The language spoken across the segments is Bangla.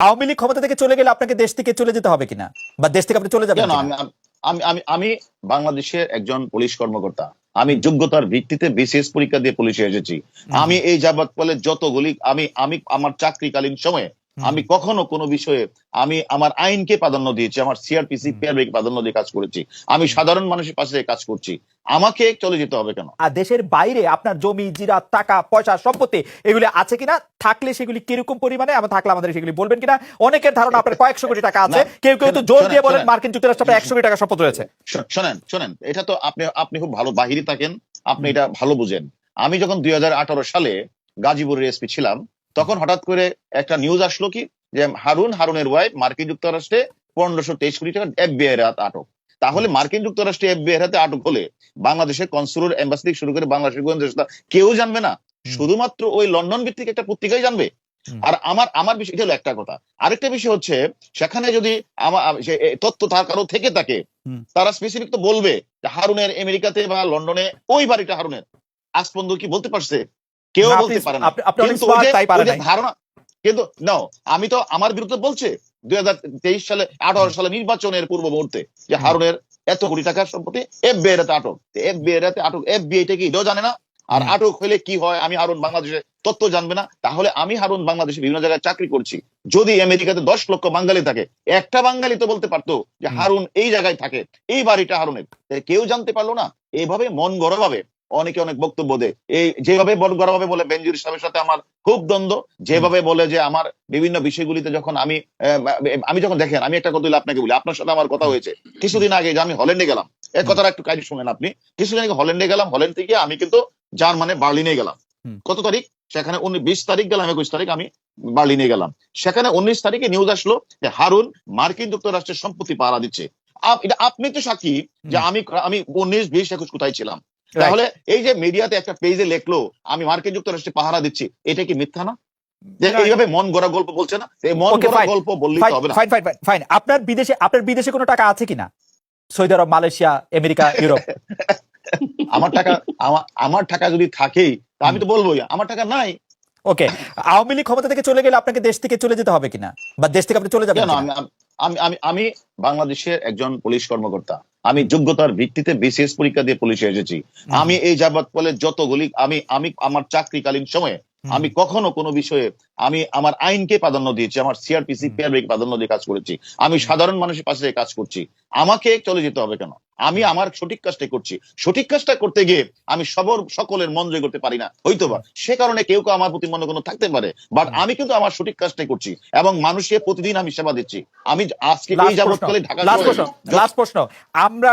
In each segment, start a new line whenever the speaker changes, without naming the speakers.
আওয়ামী লীগ ক্ষমতা থেকে চলে গেলে আপনাকে দেশ থেকে চলে যেতে হবে কিনা? বা দেশ থেকে আপনি চলে যাবেন
আমি আমি আমি বাংলাদেশের একজন পুলিশ কর্মকর্তা। আমি যোগ্যতার ভিত্তিতে বিসিএস পরীক্ষা দিয়ে পুলিশে এসেছি। আমি এই যাবৎ ফলে যতগুলি আমি আমি আমার চাকরিকালীন সময়ে। আমি কখনো কোনো বিষয়ে আমি আমার আইনকে প্রাধান্য দিয়েছি আমার সিআরপিসি। পিআরবিকে প্রাধান্য দিয়ে কাজ করেছি। আমি সাধারণ মানুষের পাশে কাজ করছি। আমাকে চলে যেতে হবে কেন?
আর দেশের বাইরে আপনার জমি জিরা টাকা পয়সা সম্পত্তি এগুলি আছে কিনা? থাকলে সেগুলি কীরকম পরিমাণে? এবং থাকলে আমাদের সেগুলি বলবেন কিনা? অনেকের ধারণা আপনার কয়েকশো কোটি টাকা আছে। কেউ কেউ তো জোর দিয়ে বলেন মার্কিন যুক্তরাষ্ট্রে আপনার একশো কোটি টাকা সম্পদ রয়েছে।
শোনেন শোনেন এটা তো আপনি আপনি খুব ভালো বাহিরে থাকেন আপনি এটা ভালো বুঝেন। আমি যখন দুই হাজার আঠারো সালে গাজীপুরের এসপি ছিলাম তখন হঠাৎ করে একটা নিউজ আসলো কি যে হারুন হারুনের ওয়াইফ মার্কিন যুক্তরাষ্ট্রে পনেরোশো তেইশ কোটি টাকা এফবিআই এর হাতে আটক। তাহলে মার্কিন যুক্তরাষ্ট্রে এফবিআই এর হাতে আটক হলে বাংলাদেশের কনসুলার এম্বাসি থেকে শুরু করে বাংলাদেশের গোয়েন্দা কেউ জানবে না। শুধুমাত্র ওই লন্ডন ভিত্তিক একটা পত্রিকাই জানবে। আর আমার আমার বিষয় এটা হলো একটা কথা। আরেকটা বিষয় হচ্ছে সেখানে যদি আমার তথ্য তার কারও থেকে থাকে তারা স্পেসিফিক তো বলবে যে হারুনের আমেরিকাতে বা লন্ডনে ওই বাড়িটা হারুনের। আজ পর্যন্ত কি বলতে পারছে? কেউ বলতে পারে না। কিন্তু ধারণা কিন্তু নাও আমি তো আমার বিরুদ্ধে বলছে দুই সালে আঠারো সালে নির্বাচনের পূর্ব মুহূর্তে যে হারুনের এত কোটি টাকার সম্পত্তি এফবিআই এর হাতে আটক। এফবিআই এর হাতে আটক এফবিআই টা কি এটাও জানে না? আর আটক হলে কি হয়? আমি হারুন বাংলাদেশে তথ্য জানবে না। তাহলে আমি হারুন বাংলাদেশে বিভিন্ন জায়গায় চাকরি করছি। যদি আমেরিকাতে দশ লক্ষ বাঙালি থাকে একটা বাঙালি তো বলতে পারতো যে হারুন এই জায়গায় থাকে এই বাড়িটা হারুনের। কেউ জানতে পারল না। এইভাবে মন গড়া ভাবে অনেকে অনেক বক্তব্য দেয়। এই যেভাবে মন ভাবে বলে বেঞ্জুর সাহেবের সাথে আমার খুব দ্বন্দ্ব যেভাবে বলে যে আমার বিভিন্ন বিষয়গুলিতে যখন আমি আমি যখন দেখেন আমি একটা কথা আপনাকে বলি আপনার সাথে আমার কথা হয়েছে। কিছুদিন আগে যে আমি হল্যান্ডে গেলাম এই কথাটা একটু কাজে শুনেন আপনি। কিছুদিন আগে হল্যান্ডে গেলাম হল্যান্ড থেকে আমি কিন্তু জার্মানে বার্লিনে গেলাম। কত তারিখ? সেখানে বিশ তারিখ গেলাম একুশ তারিখ আমি বার্লিনে গেলাম। সেখানে উনিশ তারিখে নিউজ আসলো যে হারুন মার্কিন যুক্তরাষ্ট্রের সম্পত্তি পাহারা দিচ্ছে। এটা আপনি তো সাক্ষী যে আমি আমি উনিশ বিশ একুশ কোথায় ছিলাম? তাহলে এই যে মিডিয়াতে একটা পেজে লেখলো আমি মার্কিন যুক্তরাষ্ট্রে পাহারা দিচ্ছি এটা কি মিথ্যা না? এইভাবে মন গড়া গল্প বলছে না? এই মন গড়া গল্প বললেই হবে না।
ফাইন ফাইন ফাইন ফাইন আপনার বিদেশে আপনার বিদেশে কোনো টাকা আছে কিনা? Saudi Arab Malaysia America Europe?
আমার টাকা আমার আমার টাকা যদি থাকেই আমি তো বলবোই আমার টাকা নাই।
ওকে আওয়ামী লীগ ক্ষমতা থেকে চলে গেলে আপনাকে দেশ থেকে চলে যেতে হবে কিনা? বা দেশ থেকে আপনি চলে যাবেন
আমি আমি আমি বাংলাদেশের একজন পুলিশ কর্মকর্তা। আমি যোগ্যতার ভিত্তিতে বিসিএস পরীক্ষা দিয়ে পুলিশে এসেছি আমি এই যাবৎ ফলে যতগুলি আমি আমি আমার চাকরিকালীন সময়ে। আমি কখনো কোনো বিষয়ে আমি আমার আইনকে প্রাধান্য দিয়েছি আমার সিআরপিসি। পিআরবিকে প্রাধান্য দিয়ে কাজ করেছি। আমি সাধারণ মানুষের পাশে কাজ করছি আমাকে চলে যেতে হবে কেন? আমি আমার সঠিক কাজটা করছি। সঠিক কাজটা করতে গিয়ে আমি সবর সকলের মন জয় করতে পারি না হয়তো বা। সে কারণে কেউ কেউ আমার প্রতি মনে কোনো থাকতে পারে বাট আমি কিন্তু আমার সঠিক কাজটাই করছি এবং মানুষকে প্রতিদিন আমি সেবা দিচ্ছি। আমি আজকে এই যাবৎকালে ঢাকা
লাস্ট প্রশ্ন। আমরা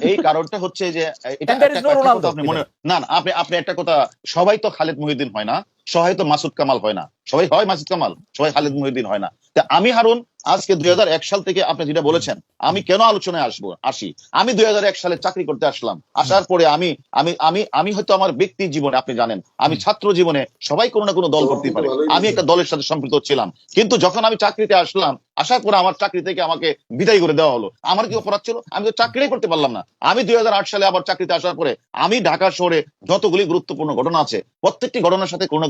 এই কারণটা হচ্ছে যে এটা মনে না না আপনি আপনি একটা কথা সবাই তো খালেদ মহিউদ্দিন হয় না। সবাই তো মাসুদ কামাল হয় না। সবাই হয় মাসুদ কামাল সবাই খালেদ মহিউদ্দিন হয় না। তা আমি হারুন আজকে দুই হাজার এক সাল থেকে আপনি যেটা বলেছেন আমি কেন আলোচনায় আসব আসি? আমি দুই হাজার এক সালে চাকরি করতে আসলাম। আসার পরে আমি আমি আমি আমি হয়তো আমার ব্যক্তি জীবনে আপনি জানেন আমি ছাত্র জীবনে সবাই কোনো না কোনো দল করতে পারে। আমি একটা দলের সাথে সম্পৃক্ত ছিলাম। কিন্তু যখন আমি চাকরিতে আসলাম আসার পরে আমার চাকরি থেকে আমাকে বিদায় করে দেওয়া হলো। আমার কি অপরাধ ছিল? আমি তো চাকরিই করতে পারলাম না। আমি দুই হাজার আট সালে আবার চাকরিতে আসার পরে আমি ঢাকা শহরে যতগুলি গুরুত্বপূর্ণ ঘটনা আছে প্রত্যেকটি ঘটনার সাথে কোনো না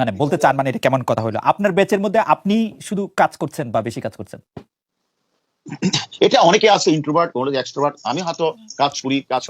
মানে বলতে চান মানে এটা কেমন কথা হলো? আপনার ব্যাচের মধ্যে আপনি শুধু কাজ করছেন বা বেশি কাজ করছেন?
এটা অনেকে আছে ইন্ট্রোভার্ট অনেকে এক্সট্রোভার্ট আমি হয়তো কাজ করি, কাজ